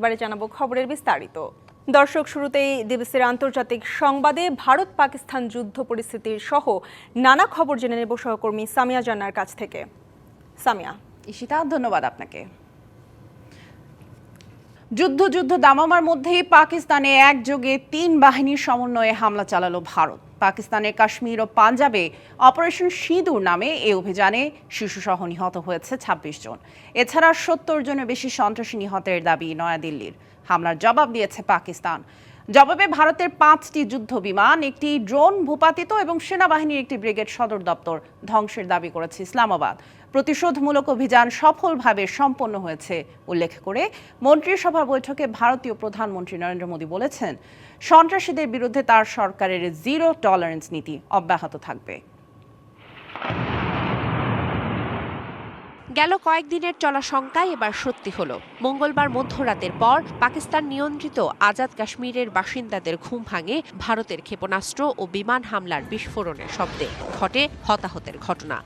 এবারে জানাব খবরের বিস্তারিত। দর্শক, শুরুতেই দিবসের আন্তর্জাতিক সংবাদে ভারত পাকিস্তান যুদ্ধ পরিস্থিতির সহ নানা খবর জেনে নেব সহকর্মী সামিয়া জান্নার কাছ থেকে। সামিয়া। ঈশিতা, ধন্যবাদ আপনাকে। যুদ্ধ যুদ্ধ, দামামার মধ্যেই পাকিস্তানে একযোগে তিন বাহিনীর সমন্বয়ে হামলা চালালো ভারত। পাকিস্তানের কাশ্মীর ও পাঞ্জাবে অপারেশন সিঁদুর নামে এই অভিযানে শিশুসহ নিহত হয়েছে ২৬ জন। এছাড়া সত্তর জনের বেশি সন্ত্রাসী নিহতের দাবি নয়াদিল্লির। হামলার জবাব দিয়েছে পাকিস্তান। জবাবে ভারতের পাঁচটি যুদ্ধ বিমান, একটি ড্রোন ভূপাতিত এবং সেনাবাহিনীর একটি ব্রিগেড সদর দপ্তর ধ্বংসের দাবি করেছে ইসলামাবাদ। প্রতিশোধমূলক অভিযান সফলভাবে সম্পন্ন হয়েছে, উল্লেখ করে মন্ত্রিসভা বৈঠকে ভারতীয় প্রধানমন্ত্রী নরেন্দ্র মোদী বলেছেন, সন্ত্রাসীদের বিরুদ্ধে তার সরকারের জিরো টলারেন্স নীতি অব্যাহত থাকবে। গেল কয়েকদিনের চলা শঙ্কায় এবার সত্যি হলো। মঙ্গলবার মধ্যরাতের পর পাকিস্তান নিয়ন্ত্রিত আজাদ কাশ্মীরের বাসিন্দাদের ঘুম ভাঙে ভারতের ক্ষেপণাস্ত্র ও বিমান হামলার বিস্ফোরণের শব্দে ঘটে হতাহতের ঘটনা।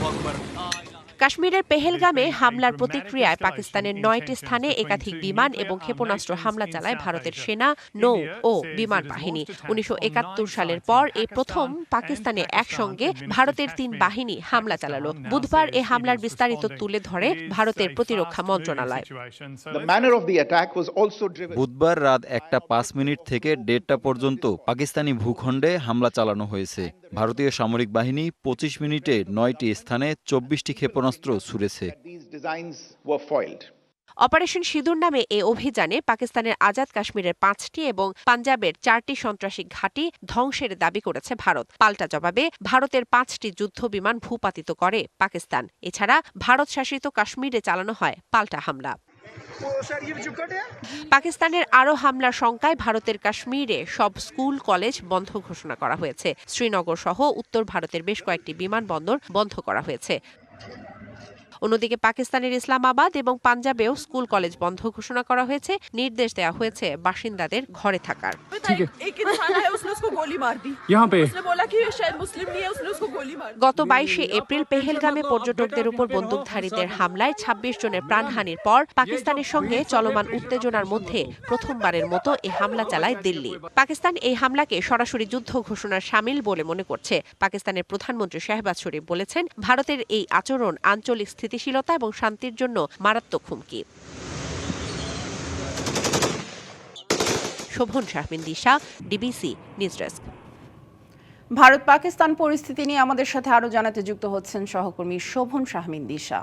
Allahu Akbar. কাশ্মীরের পেহেলগামে হামলার প্রতিক্রিয়ায় পাকিস্তানের নয়টি স্থানে একাধিক বিমান এবং ক্ষেপণাস্ত্র হামলা চালায় ভারতের সেনা নৌ ও বিমান বাহিনী। উনিশশো সালের পর এই প্রথম পাকিস্তানে একসঙ্গে ভারতের তিন বাহিনী হামলা চালালো। বুধবার এ হামলার বিস্তারিত তুলে ধরে ভারতের প্রতিরক্ষা মন্ত্রণালয়. বুধবার রাত একটা পাঁচ মিনিট থেকে দেড়টা পর্যন্ত পাকিস্তানি ভূখণ্ডে হামলা চালানো হয়েছে। ভারতীয় সামরিক বাহিনী পঁচিশ মিনিটে নয়টি স্থানে চব্বিশটি ক্ষেপণাস্ত্র ছুড়েছে। were foiled. অপারেশন সিঁদুর নামে এ অভিযানে পাকিস্তানের আজাদ কাশ্মীরের পাঁচটি এবং পাঞ্জাবের চারটি সন্ত্রাসী ঘাঁটি ধ্বংসের দাবি করেছে ভারত। পাল্টা জবাবে ভারতের পাঁচটি যুদ্ধ বিমান ভূপাতিত করে পাকিস্তান। এছাড়া ভারত শাসিত কাশ্মীরে চালানো হয় পাল্টা হামলা। পাকিস্তানের আরও হামলার শঙ্কায় ভারতের কাশ্মীরে সব স্কুল, কলেজ বন্ধ ঘোষণা করা হয়েছে। শ্রীনগর সহ উত্তর ভারতের বেশ কয়েকটি বিমানবন্দর বন্ধ করা হয়েছে। অন্যদিকে পাকিস্তানের ইসলামাবাদ এবং পাঞ্জাবেও স্কুল কলেজ বন্ধ ঘোষণা করা হয়েছে। নির্দেশ দেওয়া হয়েছে বাসিন্দাদের ঘরে থাকার। গত বাইশে এপ্রিল পেহেলগামে পর্যটকদের উপর বন্দুকধারীদের হামলায় ২৬ জনের প্রাণহানির পর পাকিস্তানের সঙ্গে চলমান উত্তেজনার মধ্যে প্রথমবারের মতো এই হামলা চালায় দিল্লি। পাকিস্তান এই হামলাকে সরাসরি যুদ্ধ ঘোষণার সামিল বলে মনে করছে। পাকিস্তানের প্রধানমন্ত্রী শাহবাজ শরীফ বলেছেন ভারতের এই আচরণ আঞ্চলিক স্থিতি স্থিতিশীলতা এবং শান্তির জন্য মারাত্মক হুমকি। Shovon Shahmin Disha, DBC news desk. Bharat Pakistan পরিস্থিতি নিয়ে আমাদের সাথে আরও জানাতে যুক্ত হচ্ছেন সহকর্মী শোভন শাহমিন দিশা।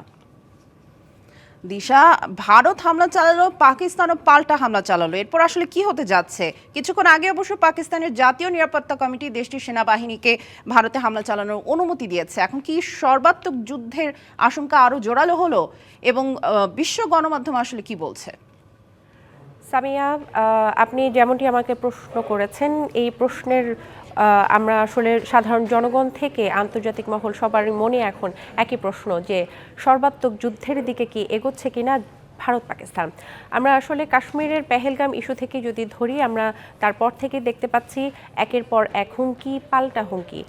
দিশা, ভারত হামলা চালালো, পাকিস্তানও পাল্টা হামলা চালালো। এরপর আসলে কি হতে যাচ্ছে? কিছুক্ষণ আগে অবশ্য পাকিস্তানের জাতীয় নিরাপত্তা কমিটি দেশটির সেনাবাহিনীকে ভারতে হামলা চালানোর অনুমতি দিয়েছে। এখন কি সর্বাত্মক যুদ্ধের আশঙ্কা আরও জোরালো হলো? এবং বিশ্ব গণমাধ্যম আসলে কি বলছে? সামিয়া আপনি যেমনটি আমাকে প্রশ্ন করেছেন, এই প্রশ্নের আমরা আসলে সাধারণ জনগণ থেকে আন্তর্জাতিক মহল সবার মনে এখন একই প্রশ্ন যে সর্বাত্মক যুদ্ধের দিকে কি এগোচ্ছে কিনা ভারত, পাকিস্তান। আমরা আসলে কাশ্মীরের পেহেলগাম ইস্যু থেকে যদি ধরি, আমরা তারপর থেকে দেখতে পাচ্ছি একের পর এক হুমকি, পাল্টা হুমকি।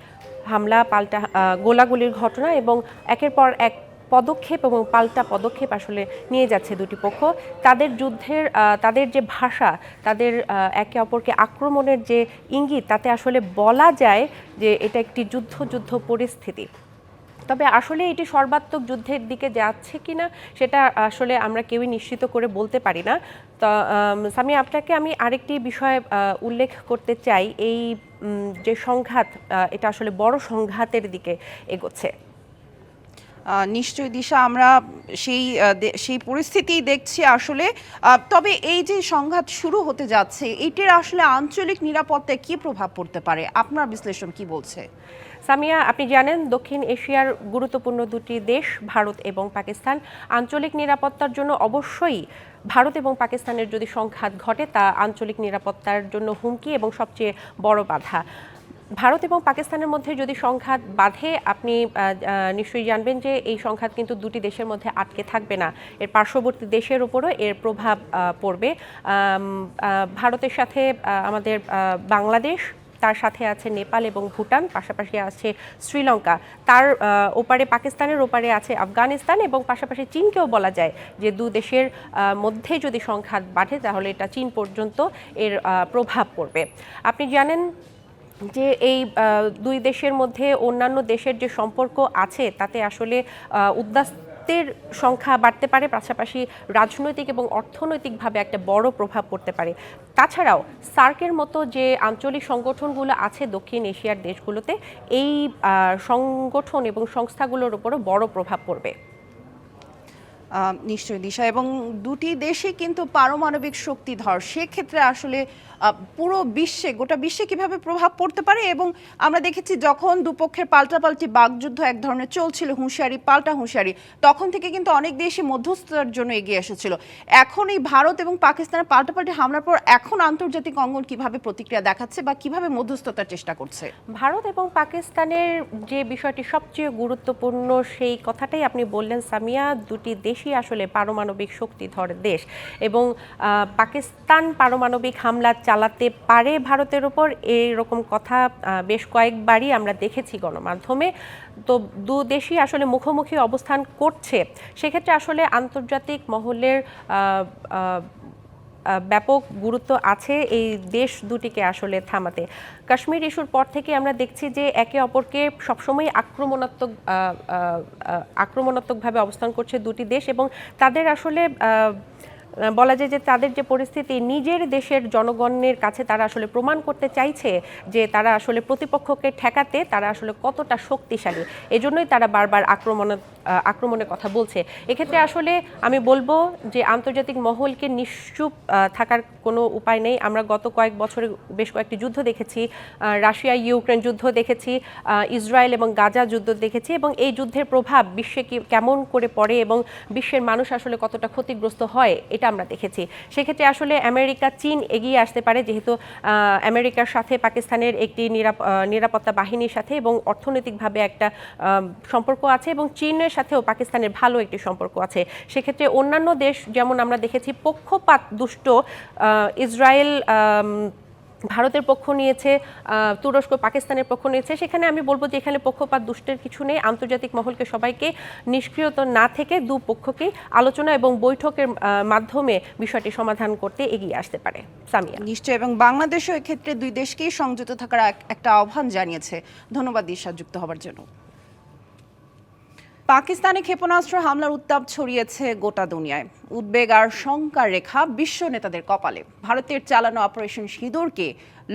হামলা, পাল্টা গোলাগুলির ঘটনা এবং একের পর এক পদক্ষেপ এবং পাল্টা পদক্ষেপ আসলে নিয়ে যাচ্ছে দুটি পক্ষ। তাদের যুদ্ধের তাদের যে ভাষা, তাদের একে অপরকে আক্রমণের যে ইঙ্গিত, তাতে আসলে বলা যায় যে এটা একটি যুদ্ধ যুদ্ধ পরিস্থিতি। তবে আসলে এটি সর্বাত্মক যুদ্ধের দিকে যাচ্ছে কিনা, সেটা আসলে আমরা কেউই নিশ্চিত করে বলতে পারি না। তো সামি আপনাকে আমি আরেকটি বিষয় উল্লেখ করতে চাই। এই যে সংঘাত এটা আসলে বড় সংঘাতের দিকে এগোচ্ছে। নিশ্চয়ই দিশা, আমরা সেই সেই পরিস্থিতি দেখছি আসলে। তবে এই যে সংঘাত শুরু হতে যাচ্ছে, এটির আসলে আঞ্চলিক নিরাপত্তায় কি প্রভাব পড়তে পারে? আপনার বিশ্লেষণ কি বলছে? সামিয়া, আপনি জানেন, দক্ষিণ এশিয়ার গুরুত্বপূর্ণ দুটি দেশ, ভারত এবং পাকিস্তান, আঞ্চলিক নিরাপত্তার জন্য অবশ্যই ভারত এবং পাকিস্তানের যদি সংঘাত ঘটে, তা আঞ্চলিক নিরাপত্তার জন্য হুমকি এবং সবচেয়ে বড় বাধা। ভারত এবং পাকিস্তানের মধ্যে যদি সংঘাত বাধে, আপনি নিশ্চয়ই জানবেন যে এই সংঘাত কিন্তু দুটি দেশের মধ্যে আটকে থাকবে না। এর পার্শ্ববর্তী দেশের উপরও এর প্রভাব পড়বে। ভারতের সাথে আমাদের বাংলাদেশ, তার সাথে আছে নেপাল এবং ভুটান, পাশাপাশি আছে শ্রীলঙ্কা। তার ওপারে, পাকিস্তানের ওপারে আছে আফগানিস্তান এবং পাশাপাশি চীনকেও বলা যায় যে দু দেশের মধ্যে যদি সংঘাত বাড়ে তাহলে এটা চীন পর্যন্ত এর প্রভাব পড়বে। আপনি জানেন যে এই দুই দেশের মধ্যে অন্যান্য দেশের যে সম্পর্ক আছে, তাতে আসলে উদ্বাস্তের সংখ্যা বাড়তে পারে, পাশাপাশি রাজনৈতিক এবং অর্থনৈতিকভাবে একটা বড় প্রভাব পড়তে পারে। তাছাড়াও, সার্কের মতো যে আঞ্চলিক সংগঠনগুলো আছে দক্ষিণ এশিয়ার দেশগুলোতে, এই সংগঠন এবং সংস্থাগুলোর উপরও বড় প্রভাব পড়বে। নিশ্চয়ই, দিশা। এবং দুটি দেশে কিন্তু পারমাণবিক শক্তিধর। সেক্ষেত্রে আসলে পুরো বিশ্বে, গোটা বিশ্বে কীভাবে প্রভাব পড়তে পারে এবং আমরা দেখেছি যখন দুপক্ষের পাল্টাপাল্টি বাগযুদ্ধ এক ধরনের চলছিল, হুঁশিয়ারি পাল্টা হুঁশিয়ারি, তখন থেকে কিন্তু অনেক দেশই মধ্যস্থতার জন্য এগিয়ে এসেছিল। এখন এই ভারত এবং পাকিস্তানের পাল্টাপাল্টি হামলার পর এখন আন্তর্জাতিক অঙ্গন কীভাবে প্রতিক্রিয়া দেখাচ্ছে বা কীভাবে মধ্যস্থতার চেষ্টা করছে? ভারত এবং পাকিস্তানের যে বিষয়টি সবচেয়ে গুরুত্বপূর্ণ, সেই কথাটাই আপনি বললেন, সামিয়া। দুটি দেশই আসলে পারমাণবিক শক্তিধর দেশ এবং পাকিস্তান পারমাণবিক হামলা চালাতে পারে ভারতের ওপর এরকম কথা বেশ কয়েকবারই আমরা দেখেছি গণমাধ্যমে। তো দু দেশই আসলে মুখোমুখি অবস্থান করছে। সেক্ষেত্রে আসলে আন্তর্জাতিক মহলের ব্যাপক গুরুত্ব আছে এই দেশ দুটিকে আসলে থামাতে। কাশ্মীর ইস্যুর পর থেকে আমরা দেখছি যে একে অপরকে সবসময় আক্রমণাত্মক আক্রমণাত্মকভাবে অবস্থান করছে দুটি দেশ এবং তাদের আসলে বলা যায় যে তাদের যে পরিস্থিতি, নিজের দেশের জনগণের কাছে তারা আসলে প্রমাণ করতে চাইছে যে তারা আসলে প্রতিপক্ষকে ঠেকাতে তারা আসলে কতটা শক্তিশালী। এজন্যই তারা বারবার আক্রমণ আক্রমণের কথা বলছে। এক্ষেত্রে আসলে আমি বলব যে আন্তর্জাতিক মহলকে নিশ্চুপ থাকার কোনো উপায় নেই। আমরা গত কয়েক বছরে বেশ কয়েকটি যুদ্ধ দেখেছি রাশিয়া, ইউক্রেন যুদ্ধ দেখেছি ইসরায়েল এবং গাজা যুদ্ধ দেখেছি এবং এই যুদ্ধের প্রভাব বিশ্বে কেমন করে পড়ে এবং বিশ্বের মানুষ আসলে কতটা ক্ষতিগ্রস্ত হয়, এটা আমরা দেখেছি। সেক্ষেত্রে আসলে আমেরিকা, চীন এগিয়ে আসতে পারে যেহেতু আমেরিকার সাথে পাকিস্তানের একটি নিরাপ- নিরাপত্তা বাহিনীর সাথে এবং অর্থনৈতিকভাবে একটা সম্পর্ক আছে এবং চীনের সাথেও পাকিস্তানের ভালো একটি সম্পর্ক আছে। সেক্ষেত্রে অন্যান্য দেশ, যেমন আমরা দেখেছি, পক্ষপাত দুষ্ট ইসরায়েল ভারতের পক্ষ নিয়েছে তুরস্ক পাকিস্তানের পক্ষ নিয়েছে। সেখানে আমি বলব যে এখানে পক্ষপাত দুষ্টের কিছু নেই। আন্তর্জাতিক মহলকে সবাইকে নিষ্ক্রিয়ত না থেকে দু পক্ষকে আলোচনা এবং বৈঠকের মাধ্যমে বিষয়টি সমাধান করতে এগিয়ে আসতে পারে। সামিয়া। নিশ্চয় এবং বাংলাদেশও এক্ষেত্রে দুই দেশকেই সংযত থাকার একটা আহ্বান জানিয়েছে। ধন্যবাদ দিশা যুক্ত হবার জন্য। পাকিস্তানে ক্ষেপণাস্ত্র হামলার উত্তাপ ছড়িয়েছে গোটা দুনিয়ায়। উদ্বেগ আর শঙ্কার রেখা বিশ্ব নেতাদের কপালে। ভারতের চালানো অপারেশন সিঁদুরকে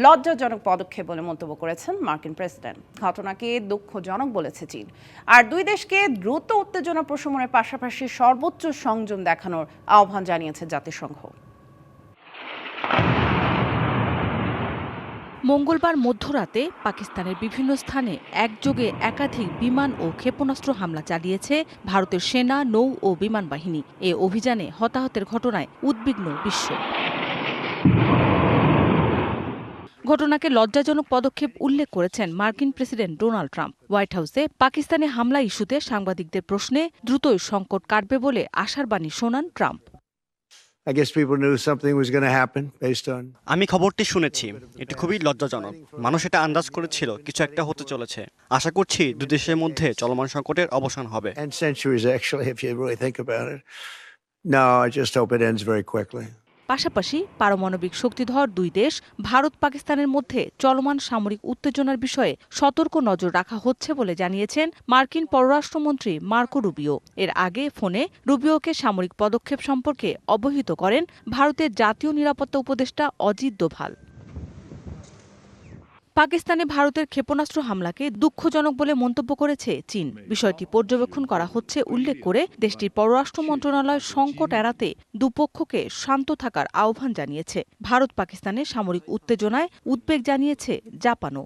লজ্জাজনক পদক্ষেপ বলে মন্তব্য করেছেন মার্কিন প্রেসিডেন্ট। ঘটনাকে দুঃখজনক বলেছে চীন। আর দুই দেশকে দ্রুত উত্তেজনা প্রশমনের পাশাপাশি সর্বোচ্চ সংযম দেখানোর আহ্বান জানিয়েছে জাতিসংঘ। মঙ্গলবার মধ্যরাতে পাকিস্তানের বিভিন্ন স্থানে একযোগে একাধিক বিমান ও ক্ষেপণাস্ত্র হামলা চালিয়েছে ভারতের সেনা, নৌ ও বিমান বাহিনী। এ অভিযানে হতাহতের ঘটনায় উদ্বিগ্ন বিশ্ব। ঘটনাকে লজ্জাজনক পদক্ষেপ উল্লেখ করেছেন মার্কিন প্রেসিডেন্ট ডোনাল্ড ট্রাম্প। হোয়াইট হাউসে পাকিস্তানে হামলা ইস্যুতে সাংবাদিকদের প্রশ্নে দ্রুতই সংকট কাটবে বলে আশার বাণী শোনান ট্রাম্প। আমি খবরটি শুনেছি। এটি খুবই লজ্জাজনক। মানুষ এটা আন্দাজ করেছিল কিছু একটা হতে চলেছে। আশা করছি দু দেশের মধ্যে চলমান সংকটের অবসান হবে। No, I just hope it ends very quickly. পাশাপাশি পারমাণবিক শক্তিধর দুই দেশ ভারত পাকিস্তানের মধ্যে চলমান সামরিক উত্তেজনার বিষয়ে সতর্ক নজর রাখা হচ্ছে বলে জানিয়েছেন মার্কিন পররাষ্ট্রমন্ত্রী মার্কো রুবিও। এর আগে ফোনে রুবিওকে সামরিক পদক্ষেপ সম্পর্কে অবহিত করেন ভারতের জাতীয় নিরাপত্তা উপদেষ্টা অজিত দোভাল। পাকিস্তানে ভারতের ক্ষেপণাস্ত্র হামলাকে দুঃখজনক বলে মন্তব্য করেছে চীন বিষয়টি পর্যবেক্ষণ করা হচ্ছে উল্লেখ করে দেশটির পররাষ্ট্র মন্ত্রণালয় সংকট এড়াতে দুপক্ষকে শান্ত থাকার আহ্বান জানিয়েছে ভারত পাকিস্তানে সামরিক উত্তেজনায় উদ্বেগ জানিয়েছে জাপানও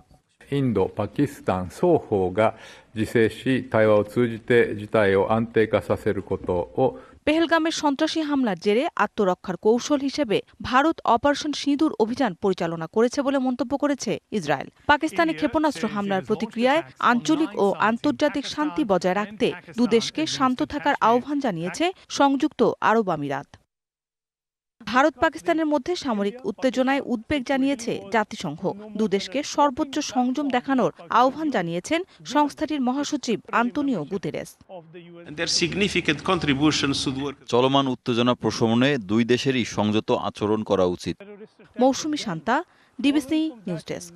インド、パキスタン双方が自制し、対話を通じて事態を安定化させることを পেহেলগামের সন্ত্রাসী হামলার জেরে আত্মরক্ষার কৌশল হিসেবে ভারত অপারেশন সিঁদুর অভিযান পরিচালনা করেছে বলে মন্তব্য করেছে ইসরায়েল। পাকিস্তানি ক্ষেপণাস্ত্র হামলার প্রতিক্রিয়ায় আঞ্চলিক ও আন্তর্জাতিক শান্তি বজায় রাখতে দুদেশকে শান্ত থাকার আহ্বান জানিয়েছে সংযুক্ত আরব আমিরাত। ভারত পাকিস্তানের মধ্যে সামরিক উত্তেজনায় উদ্বেগ জানিয়েছে জাতিসংঘ। দুদেশকে সর্বোচ্চ সংযম দেখানোর আহ্বান জানিয়েছেন সংস্থাটির মহাসচিব আন্তোনিও গুতেরেস। চলমান উত্তেজনা প্রশমনে দুই দেশেরই সংযত আচরণ করা উচিত। Moushumi Shanta DBC news desk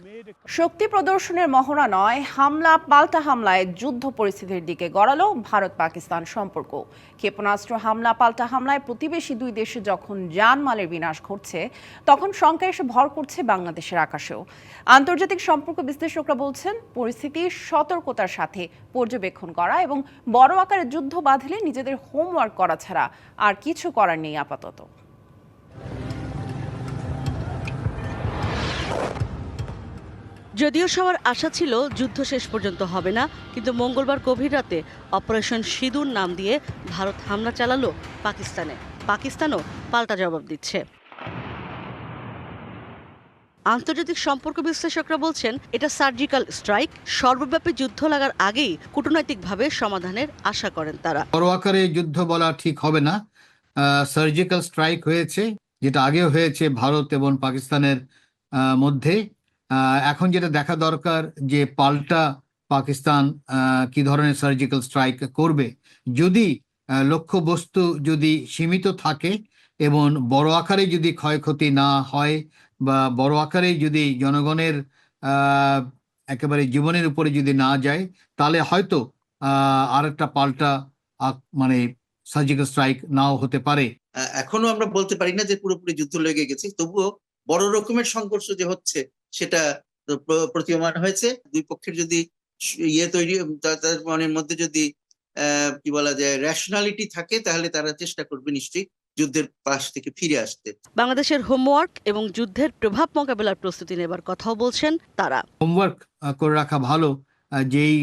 শক্তি প্রদর্শনের মহড়া নয়, হামলা, পাল্টা হামলায় যুদ্ধ পরিস্থিতির দিকে গড়ালো ভারত পাকিস্তান সম্পর্ক। ক্ষেপণাস্ত্র হামলা, পাল্টা হামলায় প্রতিবেশী দুই দেশে যখন জানমালের বিনাশ ঘটছে, তখন শঙ্কা এসে ভর করছে বাংলাদেশের আকাশেও। আন্তর্জাতিক সম্পর্ক বিশ্লেষকরা বলছেন, পরিস্থিতি সতর্কতার সাথে পর্যবেক্ষণ করা এবং বড় আকারে যুদ্ধ বাঁধলে নিজেদের হোমওয়ার্ক করা ছাড়া আর কিছু করার নেই আপাতত। যদিও সবার আশা ছিল যুদ্ধ শেষ পর্যন্ত হবে না, কিন্তু মঙ্গলবার গভীর রাতে অপারেশন সিঁদুর নাম দিয়ে ভারত হামলা চালালো পাকিস্তানে। পাকিস্তানও পাল্টা জবাব দিচ্ছে। আন্তর্জাতিক সম্পর্ক বিশ্লেষকরা বলছেন, এটা সার্জিক্যাল স্ট্রাইক, সর্বব্যাপী যুদ্ধ লাগার আগেই কূটনৈতিকভাবে সমাধানের আশা করেন তারা। বড় আকারে যুদ্ধ বলা ঠিক হবে না। সার্জিক্যাল স্ট্রাইক হয়েছে, যেটা আগেও হয়েছে ভারত এবং পাকিস্তানের মধ্যে। এখন যেটা দেখা দরকার যে পাল্টা পাকিস্তান কি ধরনের সার্জিক্যাল স্ট্রাইক করবে? যদি লক্ষ্যবস্তু যদি সীমিত থাকে এবং বড় আকারে যদি ক্ষয়ক্ষতি না হয় বা বড় আকারে যদি জনগণের একেবারে জীবনের উপরে যদি না যায় তাহলে হয়তো আহ, আরেকটা পাল্টা মানে সার্জিক্যাল স্ট্রাইক নাও হতে পারে। এখনও আমরা বলতে পারি না যে পুরোপুরি যুদ্ধ লেগে গেছে তবুও বড় রকমের সংঘর্ষ যে হচ্ছে সেটা প্রতীয়মান হয়েছে। দুই পক্ষের যদি ইয়ে তৈরি তাদের মনের মধ্যে যদি আহ কি বলা যায় রেশনালিটি থাকে তাহলে তারা চেষ্টা করবে নিশ্চয়ই যুদ্ধের পাশ থেকে ফিরে আসতে। বাংলাদেশের হোমওয়ার্ক এবং যুদ্ধের প্রভাব মোকাবেলার প্রস্তুতি নেবার কথাও বলছেন তারা। হোমওয়ার্ক করে রাখা ভালো। যেই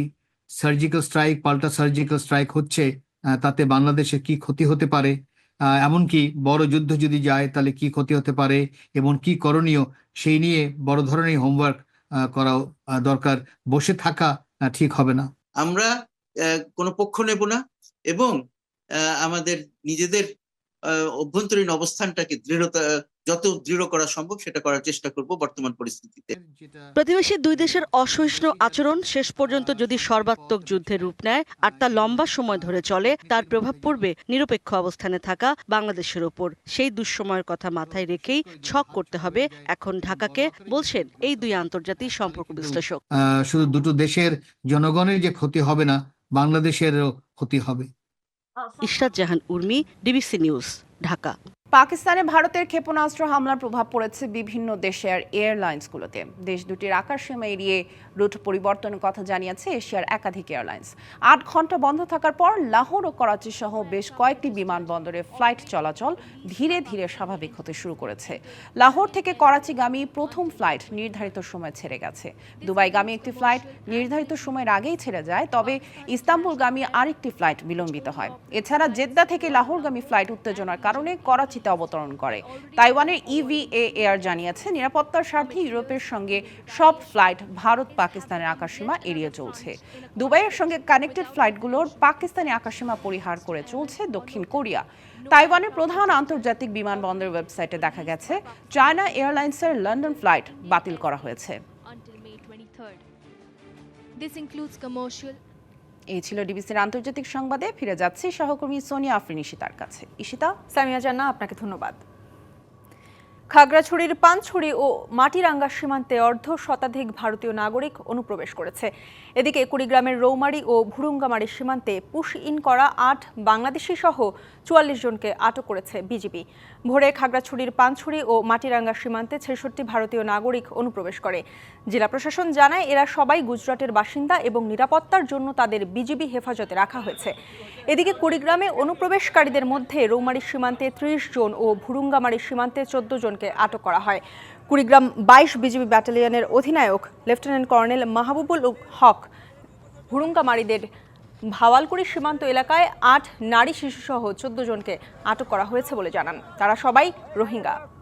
সার্জিক্যাল স্ট্রাইক পাল্টা সার্জিক্যাল স্ট্রাইক হচ্ছে আহ, তাতে বাংলাদেশের কি ক্ষতি হতে পারে এমনকি বড় যুদ্ধ যদি যায়, তাহলে কি ক্ষতি হতে পারে এবং কি করণীয়? সেই নিয়ে বড় ধরনের হোমওয়ার্ক করা দরকার। বসে থাকা ঠিক হবে না। আমরা কোনো পক্ষ নেব না এবং আমাদের নিজেদের অভ্যন্তরীণ অবস্থানটাকে দৃঢ়তা যত দৃঢ় করা সম্ভব সেটা করার চেষ্টা করব বর্তমান পরিস্থিতিতে। প্রতিবেশী দুই দেশের অসহিষ্ণু আচরণ শেষ পর্যন্ত যদি সর্বাত্মক যুদ্ধের রূপ নেয় আর তা লম্বা সময় ধরে চলে তার প্রভাব পড়বে নিরপেক্ষ অবস্থানে থাকা বাংলাদেশের ওপর। সেই দুঃসময়ের কথা মাথায় রেখেই ছক করতে হবে। এখন ঢাকাকে বলছেন এই দুই আন্তর্জাতিক সম্পর্ক বিশ্লেষক। আহ, শুধু দুটো দেশের জনগণের যে ক্ষতি হবে না বাংলাদেশেরও ক্ষতি হবে। Ishrat Jahan Urmi DBC news Dhaka. পাকিস্তানে ভারতের ক্ষেপণাস্ত্র হামলার প্রভাব পড়েছে বিভিন্ন দেশের এয়ারলাইন্সগুলোতে। দেশ দুটির আকাশসীমা এড়িয়ে রুট পরিবর্তনের কথা জানিয়েছে এশিয়ার একাধিক এয়ারলাইন্স। আট ঘণ্টা বন্ধ থাকার পর লাহোর ও করাচি সহ বেশ কয়েকটি বিমানবন্দরে ফ্লাইট চলাচল ধীরে ধীরে স্বাভাবিক হতে শুরু করেছে। লাহোর থেকে করাচিগামী প্রথম ফ্লাইট নির্ধারিত সময় ছেড়ে গেছে। দুবাইগামী একটি ফ্লাইট নির্ধারিত সময়ের আগেই ছেড়ে যায়, তবে ইস্তাম্বুলগামী আরেকটি ফ্লাইট বিলম্বিত হয়। এছাড়া জেদ্দা থেকে লাহোরগামী ফ্লাইট উত্তেজনার কারণে করাচিতে অবতরণ করে। তাইওয়ানের ইভিএ এয়ার জানিয়েছে, নিরাপত্তার স্বার্থে ইউরোপের সঙ্গে সব ফ্লাইট ভারত পাকিস্তানের আকাশসীমা এড়িয়ে চলছে। দুবাইয়ের সঙ্গে কানেক্টেড ফ্লাইটগুলোর পাকিস্তানি আকাশসীমা পরিহার করে চলছে দক্ষিণ কোরিয়া। তাইওয়ানের প্রধান আন্তর্জাতিক বিমানবন্দর ওয়েবসাইটে দেখা গেছে চায়না এয়ারলাইন্সের লন্ডন ফ্লাইট বাতিল করা হয়েছে। Until May 23rd. This এই ছিল ডিবিসির আন্তর্জাতিক সংবাদে ফিরে যাচ্ছি সহকর্মী সোনিয়া আফরিন ইশিতার কাছে। ইশিতা? সামিয়া জান্না আপনাকে ধন্যবাদ। খাগড়াছড়ির পানছড়ি ও মাটিরাঙ্গা সীমান্তে অর্ধ শতাধিক ভারতীয় নাগরিক অনুপ্রবেশ করেছে। এদিকে কুড়িগ্রামের রৌমারি ও ভুরুঙ্গামারি সীমান্তে পুশ ইন করা আট বাংলাদেশি সহ চুয়াল্লিশ জনকে আটক করেছে বিজিবি। ভোরে খাগড়াছড়ির পানছড়ি ও মাটিরাঙ্গা সীমান্তে ছেষট্টি ভারতীয় নাগরিক অনুপ্রবেশ করে। জেলা প্রশাসন জানায়, এরা সবাই গুজরাটের বাসিন্দা এবং নিরাপত্তার জন্য তাদের বিজিবি হেফাজতে রাখা হয়েছে। এদিকে কুড়িগ্রামে অনুপ্রবেশকারীদের মধ্যে রৌমারি সীমান্তে ত্রিশ জন ও ভুরুঙ্গামারি সীমান্তে চোদ্দ জনকে আটক করা হয়। কুড়িগ্রাম বাইশ বিজিবি ব্যাটালিয়নের অধিনায়ক লেফটেন্যান্ট কর্নেল মাহবুবুল হক ভুরুঙ্গামারিদের ভাওয়ালকুড়ি সীমান্ত এলাকায় আট নারী শিশুসহ চোদ্দ জনকে আটক করা হয়েছে বলে জানান। তারা সবাই রোহিঙ্গা।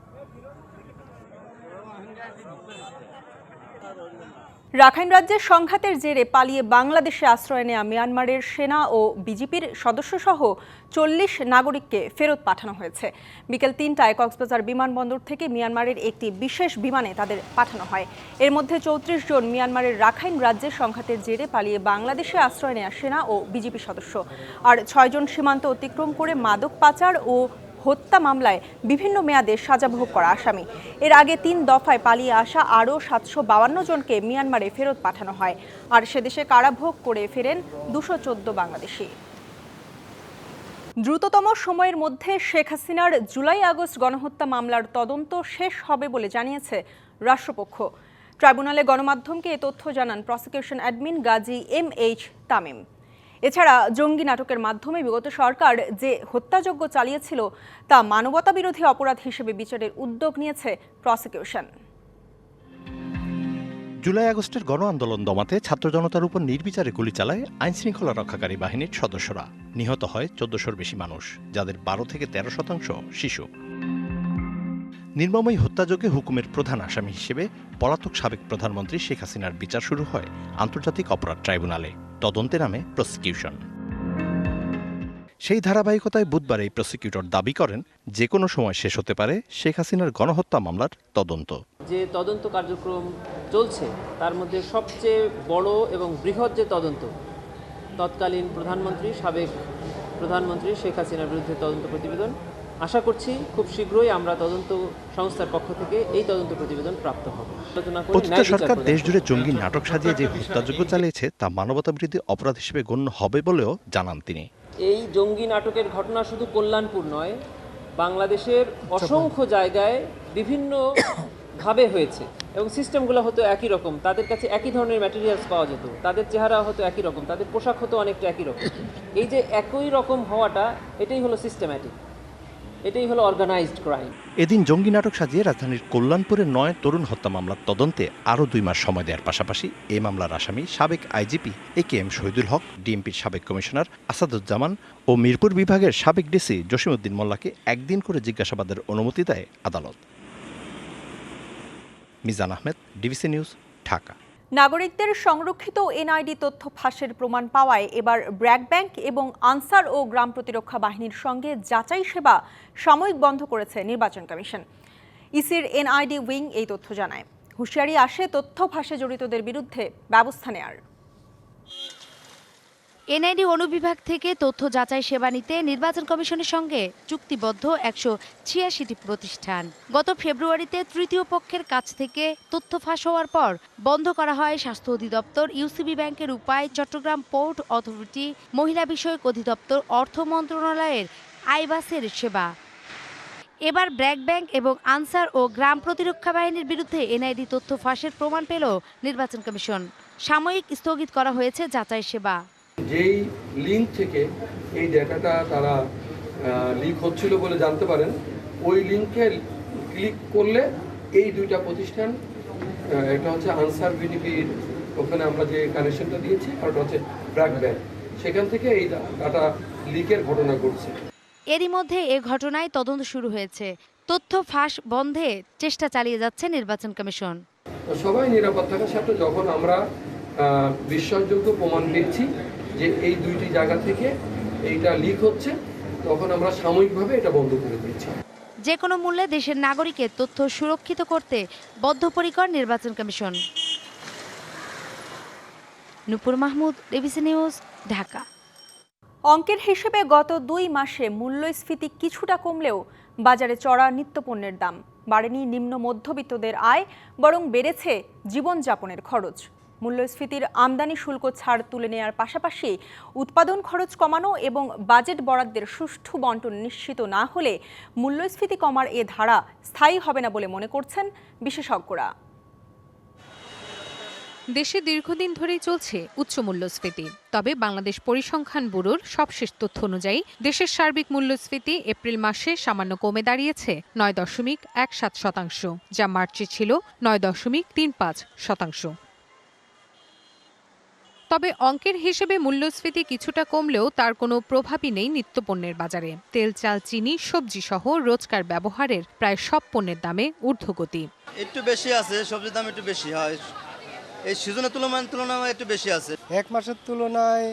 রাখাইন রাজ্যের সংঘাতের জেরে পালিয়ে বাংলাদেশে আশ্রয় নেয়া মিয়ানমারের সেনা ও বিজেপির সদস্যসহ চল্লিশ নাগরিককে ফেরত পাঠানো হয়েছে। বিকেল তিনটায় কক্সবাজার বিমানবন্দর থেকে মিয়ানমারের একটি বিশেষ বিমানে তাদের পাঠানো হয়। এর মধ্যে চৌত্রিশ জন মিয়ানমারের রাখাইন রাজ্যের সংঘাতের জেরে পালিয়ে বাংলাদেশে আশ্রয় নেয়া সেনা ও বিজেপি সদস্য। আর ছয়জন সীমান্ত অতিক্রম করে মাদক পাচার ও হত্যা মামলায় বিভিন্ন মেয়াদে সাজা ভোগ করা আসামি। এর আগে তিন দফায় পালিয়ে আসা আরও সাতশো বাউান্ন জনকে মিয়ানমারে ফেরত পাঠানো হয়। আর সেদেশে কারাভোগ করে ফেরেন দুশো চোদ্দ বাংলাদেশি। দ্রুততম সময়ের মধ্যে শেখ হাসিনার জুলাই আগস্ট গণহত্যা মামলার তদন্ত শেষ হবে বলে জানিয়েছে রাষ্ট্রপক্ষ। ট্রাইব্যুনালে গণমাধ্যমকে এ তথ্য জানান prosecution admin Gazi M H Tamim. এছাড়া জঙ্গি নাটকের মাধ্যমে বিগত সরকার যে হত্যাযজ্ঞ চালিয়েছিল, তা মানবতা বিরোধী অপরাধ হিসেবে বিচারের উদ্যোগ নিয়েছে প্রসিকিউশন জুলাই আগস্টের গণ আন্দোলন দমাতে ছাত্র জনতার উপর নির্বিচারে গুলি চালায় আইনশৃঙ্খলা রক্ষাকারী বাহিনীর সদস্যরা। নিহত হয় চোদ্দশোর বেশি মানুষ, যাদের বারো থেকে তেরো শতাংশ শিশু। নির্মময় হত্যাযোগে হুকুমের প্রধান আসামি হিসেবে পলাতক সাবেক প্রধানমন্ত্রী শেখ হাসিনার বিচার শুরু হয় আন্তর্জাতিক অপরাধ ট্রাইব্যুনালে। তদন্তে নামে প্রসিকিউশন। সেই ধারাবাহিকতায় বুধবার এই প্রসিকিউটর দাবি করেন যে কোনো সময় শেষ হতে পারে শেখ হাসিনার গণহত্যা মামলার তদন্ত। যে তদন্ত কার্যক্রম চলছে, তার মধ্যে সবচেয়ে বড় এবং বৃহৎ যে তদন্ত, তৎকালীন প্রধানমন্ত্রী, সাবেক প্রধানমন্ত্রী শেখ হাসিনার বিরুদ্ধে তদন্ত প্রতিবেদন আশা করছি খুব শীঘ্রই আমরা তদন্ত সংস্থার পক্ষ থেকে এই তদন্ত প্রতিবেদন প্রাপ্ত হবে। বিচার সরকার দেশজুড়ে করবে। জঙ্গি নাটক সাজিয়ে যে হত্যাযোগ্য চালিয়েছে তা মানবতাবিরোধী অপরাধ হিসেবে গণ্য হবে বলেও জানান তিনি। এই জঙ্গি নাটকের ঘটনা শুধু কল্যাণপুর নয় বাংলাদেশের অসংখ্য জায়গায় বিভিন্ন ভাবে হয়েছে এবং সিস্টেমগুলো হতো একই রকম। তাদের কাছে একই ধরনের ম্যাটেরিয়ালস পাওয়া যেত। তাদের চেহারা হতো একই রকম। তাদের পোশাক হতো অনেকটা একই রকম। এই যে একই রকম হওয়াটা এটাই হলো সিস্টেম্যাটিক এটাই হলো অর্গানাইজড ক্রাইম এদিন জঙ্গি নাটক সাজিয়ে রাজধানীর কল্যাণপুরের নয় তরুণ হত্যা মামলার তদন্তে আরও দুই মাস সময় দেওয়ার পাশাপাশি এই মামলার আসামি সাবেক IGP A K M Shahidul Haque, ডিএমপির সাবেক কমিশনার আসাদুজ্জামান ও মিরপুর বিভাগের সাবেক ডিসি জসিমউদ্দিন মোল্লাকে একদিন করে জিজ্ঞাসাবাদের অনুমতি দেয় আদালত। Mizan Ahmed, DBC news, Dhaka. নাগরিকদের সংরক্ষিত এনআইডি তথ্য ফাঁসের প্রমাণ পাওয়ায় এবার ব্র্যাক ব্যাংক এবং আনসার ও গ্রাম প্রতিরক্ষা বাহিনীর সঙ্গে যাচাই সেবা সাময়িক বন্ধ করেছে নির্বাচন কমিশন। ইসির এনআইডি উইং এই তথ্য জানায়। হুঁশিয়ারি আসে তথ্য ফাঁসে জড়িতদের বিরুদ্ধে, ব্যবস্থা নেয়ার। এনআইডি অনুবিভাগ থেকে তথ্য যাচাই সেবা নিতে নির্বাচন কমিশনের সঙ্গে চুক্তিবদ্ধ একশো ছিয়াশিটি প্রতিষ্ঠান। গত ফেব্রুয়ারিতে তৃতীয় পক্ষের কাছ থেকে তথ্য ফাঁস হওয়ার পর বন্ধ করা হয় স্বাস্থ্য অধিদপ্তর, ইউসিবি ব্যাংকের উপায়, চট্টগ্রাম পোর্ট অথরিটি, মহিলা বিষয়ক অধিদপ্তর, অর্থ মন্ত্রণালয়ের আইবাসের সেবা। এবার ব্র্যাক ব্যাংক এবং আনসার ও গ্রাম প্রতিরক্ষা বাহিনীর বিরুদ্ধে এনআইডি তথ্য ফাঁসের প্রমাণ পেল নির্বাচন কমিশন। সাময়িক স্থগিত করা হয়েছে যাচাই সেবা। যেই লিঙ্ক থেকে এই ডেটাটা তারা লিক হচ্ছিল বলে জানতে পারেন ওই লিঙ্কে ক্লিক করলে এই দুইটা প্রতিষ্ঠান একটা হচ্ছে আনসার ভিডিপির ওখানে আমরা যে কানেকশনটা দিয়েছি আর ওটা হচ্ছে ব্র্যাক ব্যাংক সেখান থেকে এই ডাটা লিকের ঘটনা ঘটছে। এরই মধ্যে এ ঘটনায় তদন্ত শুরু হয়েছে। তথ্য ফাঁস বন্ধে চেষ্টা চালিয়ে যাচ্ছে নির্বাচন কমিশন। তো সবাই নিরাপদ থাকার সাথে যখন আমরা বিশ্বাসযোগ্য প্রমাণ পেয়েছি যে এই দুইটি জায়গা থেকে এইটা লিক হচ্ছে তখন আমরা সাময়িকভাবে এটা বন্ধ করে দিয়েছি যে কোনো মূল্যে দেশের নাগরিকের তথ্য সুরক্ষিত করতে বদ্ধপরিকর নির্বাচন commission. Nupur Mahmud DBC news Dhaka. অঙ্কের হিসেবে গত দুই মাসে মূল্যস্ফীতি কিছুটা কমলেও বাজারে চড়া নিত্যপণ্যের দাম বাড়েনি নিম্ন মধ্যবিত্তদের আয় বরং বেড়েছে জীবনযাপনের খরচ। মূল্যস্ফীতির আমদানি শুল্ক ছাড় তুলে নেওয়ার পাশাপাশি উৎপাদন খরচ কমানো এবং বাজেট বরাদ্দের সুষ্ঠু বন্টন নিশ্চিত না হলে মূল্যস্ফীতি কমার এ ধারা স্থায়ী হবে না বলে মনে করছেন বিশেষজ্ঞরা। দেশে দীর্ঘদিন ধরেই চলছে উচ্চ মূল্যস্ফীতি। তবে বাংলাদেশ পরিসংখ্যান ব্যুরোর সবশেষ তথ্য অনুযায়ী দেশের সার্বিক মূল্যস্ফীতি এপ্রিল মাসে সামান্য কমে দাঁড়িয়েছে নয় দশমিক এক সাত শতাংশ, যা মার্চে ছিল নয় দশমিক তিন পাঁচ শতাংশ। তবে অঙ্কের হিসেবে মূল্যস্ফীতি কিছুটা কমলেও তার কোনো প্রভাবই নেই নিত্যপণ্যের বাজারে। তেল চাল চিনি সবজি সহ রোজকার ব্যবহারের প্রায় সব পণ্যের দামে ঊর্ধ্বগতি। একটু বেশি আছে সবজির দাম একটু বেশি হয়। এই সিজনের তুলনায় তুলনায় একটু বেশি আছে। এক মাসের তুলনায়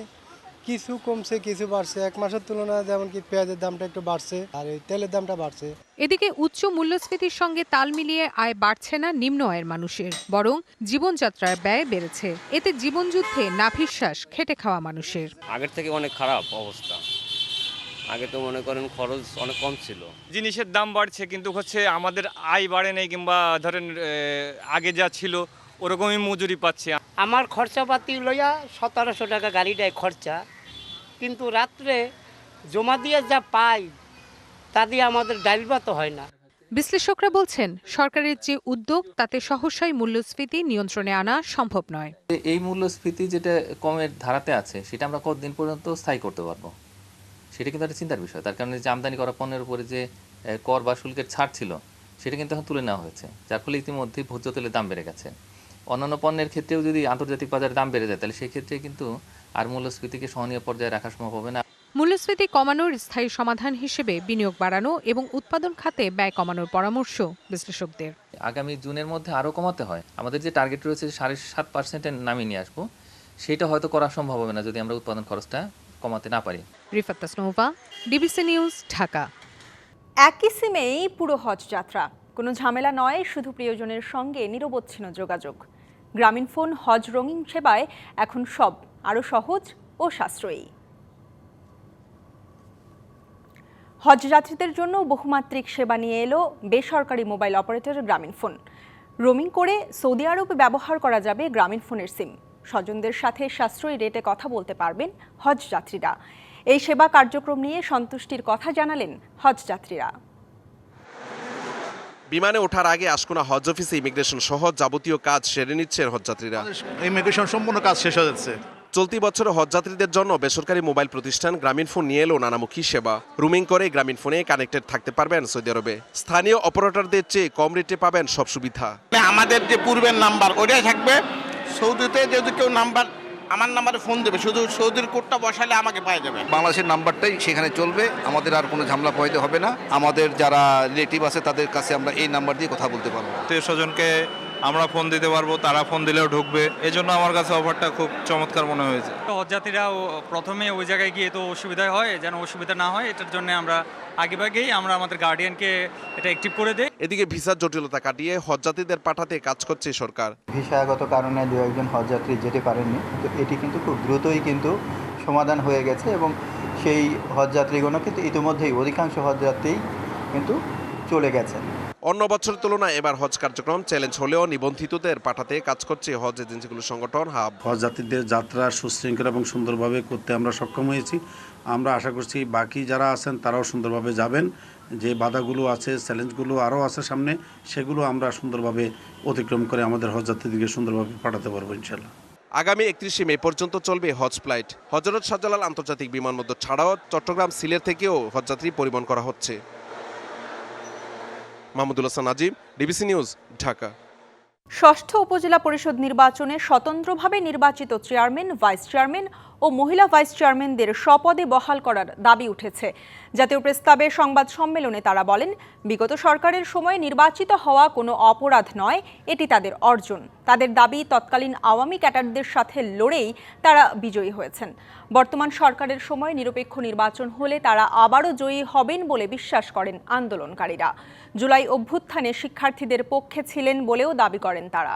কিছু কমছে কিছু বাড়ছে। এক মাসের তুলনায় যেমন কি পেঁয়াজের দামটা একটু বাড়ছে আর এই তেলের দামটা বাড়ছে। এদিকে উচ্চ মূল্যস্ফীতির সঙ্গে তাল মিলিয়ে আয় বাড়ছে না নিম্ন আয়ের মানুষের বরং জীবনযাত্রার ব্যয় বেড়েছে। এতে জীবনযুদ্ধে নাভিশ্বাস খেটে খাওয়া মানুষের। আগের থেকে অনেক খারাপ অবস্থা। আগে তো মনে করেন খরচ অনেক কম ছিল। জিনিসের দাম বাড়ছে কিন্তু হচ্ছে আমাদের আয় বাড়ে নেই কিংবা ধরেন আগে যা ছিল ওরকমই মজুরি পাচ্ছি আমার খরচাপাতি লইয়া সতেরোশো টাকা গাড়িটায় খরচা। কিন্তু রাত্রে জমা দিয়ে যা পাই তা দিয়ে আমাদের ডাইল ভাত হয় না। বিশ্লেষকরা বলছেন সরকারের যে উদ্যোগ তাতে সহসাই মূল্যস্ফীতি নিয়ন্ত্রণে আনা সম্ভব নয়। এই মূল্যস্ফীতি যেটা কমের ধারাতে আছে সেটা আমরা কতদিন পর্যন্ত স্থায়ী করতে পারব? সেটা কিন্তু একটা চিন্তার বিষয়। তার কারণে যে আমদানি করা পণ্যের উপরে যে কর বা শুল্কের ছাড় ছিল সেটা কিন্তু এখন তুলে নেওয়া হয়েছে। যার ফলে ইতিমধ্যে ভোজ্য তেলের দাম বেড়ে গেছে। অন্যান্য পণ্যের ক্ষেত্রেও যদি আন্তর্জাতিক বাজারে দাম বেড়ে যায় তাহলে সেই ক্ষেত্রে কিন্তু আর মূল্যস্ফীতিকে সহনীয় পর্যায়ে রাখা সম্ভব হবে না। মূল্যস্ফীতি কমানোর স্থায়ী সমাধান হিসেবে বিনিয়োগ বাড়ানো এবং উৎপাদন খাতে ব্যয় কমানোর পরামর্শ বিশ্লেষকদের। আগামী জুনের মধ্যে আরও কমাতে হয়। আমাদের যে টার্গেট রয়েছে সাড়ে সাত পার্সেন্টের নামিয়ে নিয়ে আসব সেটা হয়তো করা সম্ভব হবে না যদি আমরা উৎপাদন খরচটা কমাতে না পারি। Rifat Tasnova DBC news Dhaka. একই সিমেই পুরো হজ যাত্রা। কোনো ঝামেলা নয় শুধু প্রিয়জনের সঙ্গে নিরবচ্ছিন্ন যোগাযোগ। গ্রামীণ ফোন, হজ, রঙিন সেবায় এখন সব আরও সহজ ও সাশ্রয়ী। হজ যাত্রীদের জন্য বহুমাত্রিক সেবা নিয়ে এলো বেসরকারি mobile operator Grameenphone. Roaming করে সৌদি আরবে ব্যবহার করা যাবে গ্রামীণ ফোনের সিম। স্বজনদের সাথে সাশ্রয়ী রেটে কথা বলতে পারবেন হজ যাত্রীরা। এই সেবা কার্যক্রম নিয়ে সন্তুষ্টির কথা জানালেন হজ যাত্রীরা। বিমানে ওঠার আগে আশকোনা হজ অফিসে ইমিগ্রেশন সহ যাবতীয় কাজ সেরে নিচ্ছেন হজযাত্রীরা। ইমিগ্রেশন সম্পূর্ণ কাজ শেষ হয়ে যাচ্ছে। চলতি বছর হজযাত্রীদের জন্য বেসরকারি মোবাইল প্রতিষ্ঠান গ্রামীণ ফোন নিয়ে এলো নানামুখী সেবা। রুমিং করে গ্রামীণ ফোনে কানেক্টেড থাকতে পারবেন সৌদি আরবে। স্থানীয় অপারেটরদের চেয়ে কম রেটে পাবেন সব সুবিধা। আমাদের যে পূর্বের নাম্বার ওটাই থাকবে। সৌদিতে যদি কেউ নাম্বার আমার নাম্বারে ফোন দেবে শুধু সৌদির কোডটা বসালে আমাকে পাই যাবে। বাংলাদেশের নাম্বারটাই সেখানে চলবে আমাদের আর কোনো ঝামেলা পোহাইতে হবে না। আমাদের যারা রিলেটিভ আছে তাদের কাছে আমরা এই নাম্বার দিয়ে কথা বলতে পারব। আত্মীয় স্বজনকে আমরা ফোন দিতে পারব তারা ফোন দিলেও ঢুকবে। এই জন্য আমার কাছে অফারটা খুব চমৎকার মনে হয়েছে। হজযাত্রীরা প্রথমে ওই জায়গায় গিয়ে তো অসুবিধা হয় যেন অসুবিধা না হয় এটার জন্য আমরা আগেভাগেই আমরা আমাদের গার্ডিয়ানকে এটা অ্যাক্টিভ করে দিই। এদিকে ভিসার জটিলতা কাটিয়ে হজযাত্রীদের পাঠাতে কাজ করছে সরকার। ভিসাগত কারণে দু একজন হজযাত্রী যেতে পারেননি তো এটি কিন্তু খুব দ্রুতই কিন্তু সমাধান হয়ে গেছে এবং সেই হজযাত্রীগণ কিন্তু ইতিমধ্যেই অধিকাংশ হজযাত্রী কিন্তু চলে গেছেন। অন্য বছরের তুলনায় এবার হজ কার্যক্রম চ্যালেঞ্জ হলেও নিবন্ধিতদের পাঠাতে কাজ করছে হজ এজেন্সিগুলোর সংগঠন হাব। হজ যাত্রীদের যাত্রা সুশৃঙ্খল এবং সুন্দরভাবে করতে আমরা সক্ষম হয়েছি। আমরা আশা করছি বাকি যারা আছেন তারাও সুন্দরভাবে যাবেন। যে বাধাগুলো আছে চ্যালেঞ্জগুলো আরও আছে সামনে সেগুলো আমরা সুন্দরভাবে অতিক্রম করে আমাদের হজ যাত্রীদেরকে সুন্দরভাবে পাঠাতে পারব ইনশাল্লাহ। আগামী একত্রিশে মে পর্যন্ত চলবে হজ ফ্লাইট। হজরত শাহজালাল আন্তর্জাতিক বিমানবন্দর ছাড়াও চট্টগ্রাম সিলেট থেকেও হজযাত্রী পরিবহন করা হচ্ছে। Mahmudul Hasan Azim, DBC news, Dhaka. ষষ্ঠ উপজেলা পরিষদ নির্বাচনে স্বতন্ত্রভাবে নির্বাচিত চেয়ারম্যান, ভাইস চেয়ারম্যান ও মহিলা ভাইস চেয়ারম্যানদের স্বপদে বহাল করার দাবি উঠেছে। জাতীয় প্রস্তাবে সংবাদ সম্মেলনে তারা বলেন, বিগত সরকারের সময় নির্বাচিত হওয়া কোনো অপরাধ নয়, এটি তাদের অর্জন। তাদের দাবি, তৎকালীন আওয়ামী ক্যাডারদের সাথে লড়েই তারা বিজয়ী হয়েছেন। বর্তমান সরকারের সময় নিরপেক্ষ নির্বাচন হলে তারা আবারও জয়ী হবেন বলে বিশ্বাস করেন আন্দোলনকারীরা। জুলাই অভ্যুত্থানে শিক্ষার্থীদের পক্ষে ছিলেন বলেও দাবি করেন তারা।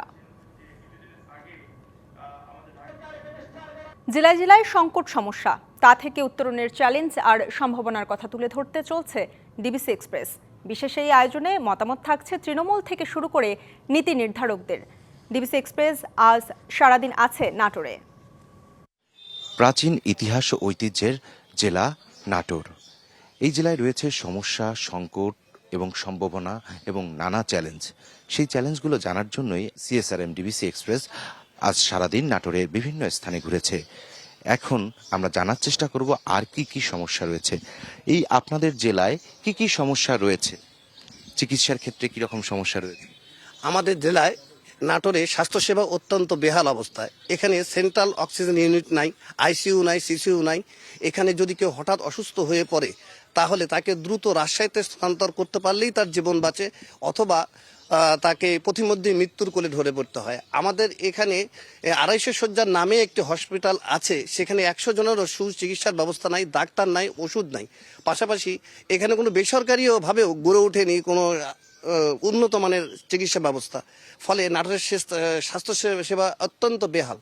জেলায় জেলায় সংকট সমস্যা। তা থেকে উত্তরণের চ্যালেঞ্জ আর সম্ভাবনার কথা তুলে ধরতে চলছে ডিবিসি এক্সপ্রেস বিশেষ এই আয়োজনে মতামত থাকছে তৃণমূল থেকে শুরু করে নীতি নির্ধারকদের। ডিবিসি এক্সপ্রেস আজ সারাদিন আছে নাটোরে। প্রাচীন ইতিহাস ও ঐতিহ্যের জেলা নাটোর। এই জেলায় রয়েছে সমস্যা, সংকট এবং সম্ভাবনা এবং নানা চ্যালেঞ্জ সেই চ্যালেঞ্জগুলো জানার জন্যই সিএসআরএম ডিবিসি এক্সপ্রেস আজ সারাদিন নাটোরের বিভিন্ন স্থানে ঘুরেছে। এখন আমরা জানার চেষ্টা করব আর কি কি সমস্যা রয়েছে। এই আপনাদের জেলায় কি কি সমস্যা রয়েছে? চিকিৎসার ক্ষেত্রে কি রকম সমস্যা রয়েছে? আমাদের জেলায় নাটোরে স্বাস্থ্যসেবা অত্যন্ত বেহাল অবস্থায়। এখানে সেন্ট্রাল অক্সিজেন ইউনিট নাই, আইসিইউ নাই, সিসিইউ নাই। এখানে যদি কেউ হঠাৎ অসুস্থ হয়ে পড়ে, তাহলে তাকে দ্রুত রাজশাহীতে স্থানান্তর করতে পারলেই তার জীবন বাঁচে অথবা তাকে প্রতিমধ্যে মৃত্যুর কোলে ধরে পড়তে হয়। আমাদের এখানে আড়াইশো শয্যার নামে একটি হসপিটাল আছে। সেখানে একশো জনেরও সুচিকিৎসার ব্যবস্থা নাই, ডাক্তার নাই, ওষুধ নাই। পাশাপাশি এখানে কোনো বেসরকারিও ভাবেও গড়ে ওঠেনি কোনো উন্নত মানের চিকিৎসা ব্যবস্থা। ফলে নাটোরের স্বাস্থ্য সেবা অত্যন্ত বেহাল।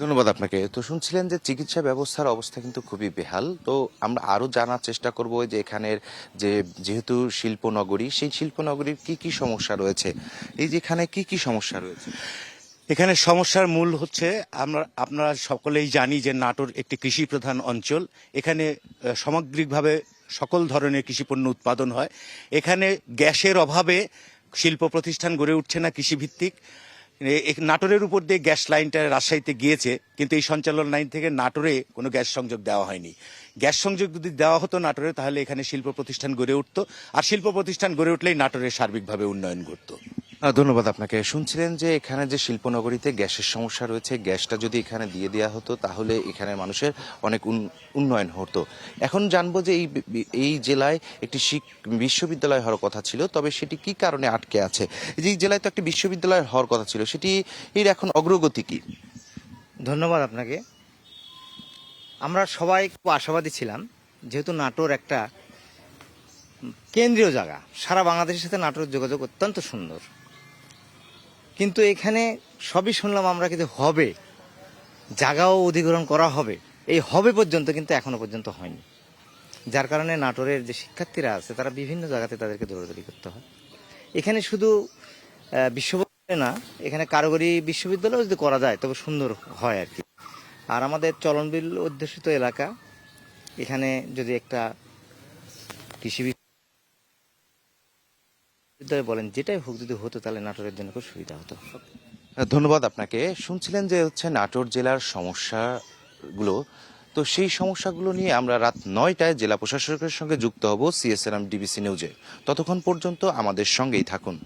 ধন্যবাদ আপনাকে। তো শুনছিলেন যে চিকিৎসা ব্যবস্থার অবস্থা কিন্তু খুবই বেহাল। তো আমরা আরও জানার চেষ্টা করব যে এখানের যে যেহেতু শিল্পনগরী, সেই শিল্পনগরীর কি কি সমস্যা রয়েছে? এই যে এখানে কি কি সমস্যা রয়েছে? এখানে সমস্যার মূল হচ্ছে, আমরা, আপনারা সকলেই জানি যে নাটোর একটি কৃষি প্রধান অঞ্চল। এখানে সামগ্রিকভাবে সকল ধরনের কৃষিপণ্য উৎপাদন হয়। এখানে গ্যাসের অভাবে শিল্প প্রতিষ্ঠান গড়ে উঠছে না কৃষিভিত্তিক। নাটোরের উপর দিয়ে গ্যাস লাইনটা রাজশাহীতে গিয়েছে, কিন্তু এই সঞ্চালন লাইন থেকে নাটোরে কোনো গ্যাস সংযোগ দেওয়া হয়নি। গ্যাস সংযোগ যদি দেওয়া হতো নাটোরে, তাহলে এখানে শিল্প প্রতিষ্ঠান গড়ে উঠত, আর শিল্প প্রতিষ্ঠান গড়ে উঠলেই নাটোরের সার্বিকভাবে উন্নয়ন ঘটতো। ধন্যবাদ আপনাকে। শুনছিলেন যে এখানে যে শিল্পনগরীতে গ্যাসের সমস্যা রয়েছে, গ্যাসটা যদি এখানে দিয়ে দেওয়া হতো, তাহলে এখানে মানুষের অনেক উন- উন্নয়ন হতো। এখন জানব যে এই এই জেলায় একটি বিশ্ববিদ্যালয় হওয়ার কথা ছিল, তবে সেটি কি কারণে আটকে আছে? যে জেলায় তো একটি বিশ্ববিদ্যালয় হওয়ার কথা ছিল, সেটি, এর এখন অগ্রগতি কি? ধন্যবাদ আপনাকে। আমরা সবাই খুব আশাবাদী ছিলাম, যেহেতু নাটোর একটা কেন্দ্রীয় জায়গা। সারা বাংলাদেশের সাথে নাটোরের যোগাযোগ অত্যন্ত সুন্দর। কিন্তু এখানে সবই শুনলাম আমরা কিন্তু হবে। জায়গাও অধিগ্রহণ করা হবে। এই হবে পর্যন্ত কিন্তু এখনও পর্যন্ত হয়নি। যার কারণে নাটোরের যে শিক্ষার্থীরা আছে, তারা বিভিন্ন জায়গাতে তাদেরকে দৌড়াদৌড়ি করতে হয়। এখানে শুধু বিশ্ববিদ্যালয় না, এখানে কারিগরি বিশ্ববিদ্যালয় যদি করা যায়, তবে সুন্দর হয় আর কি। আর আমাদের চলনবিল অধ্যুষিত এলাকা, এখানে যদি একটা কৃষি বলেন, যেটাই হোক যদি হতো তাহলে নাটোরের জন্য খুব সুবিধা হতো। ধন্যবাদ আপনাকে। শুনছিলেন যে হচ্ছে নাটোর জেলার সমস্যাগুলো। তো সেই সমস্যাগুলো নিয়ে আমরা রাত নয়টায় জেলা প্রশাসকের সঙ্গে যুক্ত হব সিএসএনএম ডিবিসি নিউজে ততক্ষণ পর্যন্ত আমাদের সঙ্গেই থাকুন।